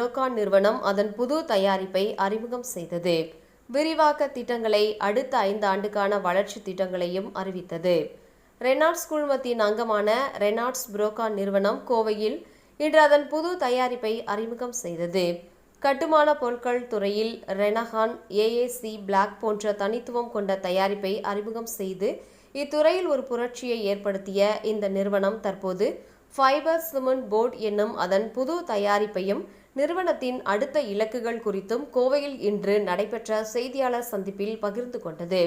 புரோகான் நிறுவனம் அதன் புது தயாரிப்பை அறிமுகம் செய்தது. விரிவாக்க திட்டங்களை அடுத்த ஐந்து ஆண்டுக்கான வளர்ச்சி திட்டங்களையும் அறிவித்தது. ரெனார்ட்ஸ் குழுமத்தின் அங்கமான ரெனார்ட்ஸ் புரோகான் நிறுவனம் கோவையில் இன்று அதன் புது தயாரிப்பை அறிமுகம் செய்தது. கட்டுமான பொருட்கள் துறையில் ரெனஹான் ஏஏசி பிளாக் போன்ற தனித்துவம் கொண்ட தயாரிப்பை அறிமுகம் செய்து இத்துறையில் ஒரு புரட்சியை ஏற்படுத்திய இந்த நிறுவனம் தற்போது ஃபைபர் சிமெண்ட் போர்ட் என்னும் அதன் புது தயாரிப்பையும் நிறுவனத்தின் அடுத்த இலக்குகள் குறித்தும் கோவையில் இன்று நடைபெற்ற செய்தியாளர் சந்திப்பில் பகிர்ந்து கொண்டது.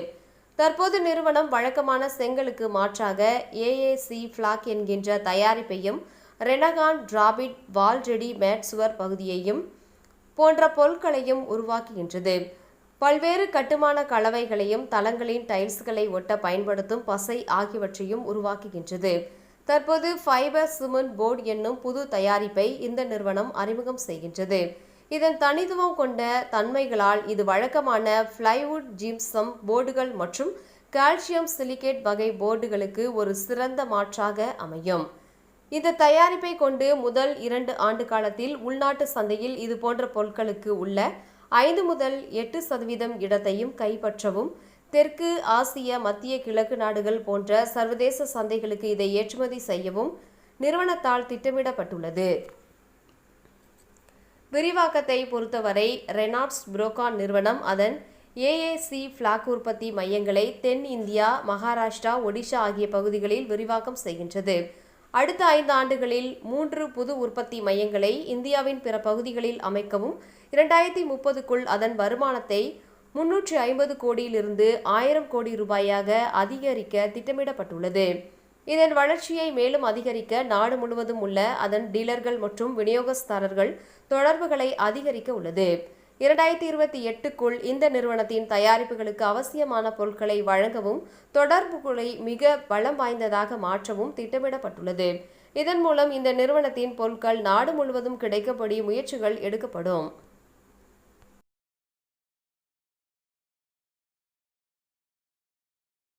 தற்போது நிறுவனம் வழக்கமான செங்கலுக்கு மாற்றாக ஏஏசி ஃபிளாக் என்கின்ற தயாரிப்பையும் ரெனகான் டிராபிட் வால்ரெடி மேட்சுவர் பகுதியையும் போன்ற பொருட்களையும் உருவாக்குகின்றது. பல்வேறு கட்டுமான கலவைகளையும் தளங்களின் டைல்ஸ்களை ஒட்ட பயன்படுத்தும் பசை ஆகியவற்றையும் உருவாக்குகின்றது. தற்போது ஃபைபர் சிமெண்ட் போர்டு என்னும் புது தயாரிப்பை இந்த நிறுவனம் அறிமுகம் செய்கின்றது. இதன் தனித்துவம் கொண்ட தன்மைகளால் இது வழக்கமான ஃப்ளைவுட் ஜிப்சம் போர்டுகள் மற்றும் கால்சியம் சிலிகேட் வகை போர்டுகளுக்கு ஒரு சிறந்த மாற்றாக அமையும். இந்த தயாரிப்பை கொண்டு முதல் இரண்டு ஆண்டு காலத்தில் உள்நாட்டு சந்தையில் இது போன்ற பொருட்களுக்கு உள்ள ஐந்து முதல் எட்டு சதவீதம் இடத்தையும் கைப்பற்றவும் தெற்கு ஆசிய மத்திய கிழக்கு நாடுகள் போன்ற சர்வதேச சந்தைகளுக்கு இதை ஏற்றுமதி செய்யவும் நிறுவனத்தால் திட்டமிடப்பட்டுள்ளது. விரிவாக்கத்தை பொறுத்தவரை ரெனார்ட்ஸ் புரோகான் நிறுவனம் அதன் ஏஏசி பிளாக் உற்பத்தி மையங்களை தென் இந்தியா மகாராஷ்டிரா ஒடிஷா ஆகிய பகுதிகளில் விரிவாக்கம் செய்கின்றது. அடுத்த ஐந்து ஆண்டுகளில் மூன்று புது உற்பத்தி மையங்களை இந்தியாவின் பிற பகுதிகளில் அமைக்கவும் இரண்டாயிரத்தி முப்பதுக்குள் அதன் வருமானத்தை முன்னூற்றி ஐம்பது கோடியிலிருந்து ஆயிரம் கோடி ரூபாயாக அதிகரிக்க திட்டமிடப்பட்டுள்ளது. இதன் வளர்ச்சியை மேலும் அதிகரிக்க நாடு முழுவதும் உள்ள அதன் டீலர்கள் மற்றும் விநியோகஸ்தாரர்கள் தொடர்புகளை அதிகரிக்க உள்ளது. இரண்டாயிரத்தி இருபத்தி எட்டுக்குள் இந்த நிறுவனத்தின் தயாரிப்புகளுக்கு அவசியமான பொருட்களை வழங்கவும் தொடர்புகளை மிக பலம் வாய்ந்ததாக மாற்றவும் திட்டமிடப்பட்டுள்ளது. இதன் மூலம் இந்த நிறுவனத்தின் பொருட்கள் நாடு முழுவதும் கிடைக்கப்படி முயற்சிகள் எடுக்கப்படும்.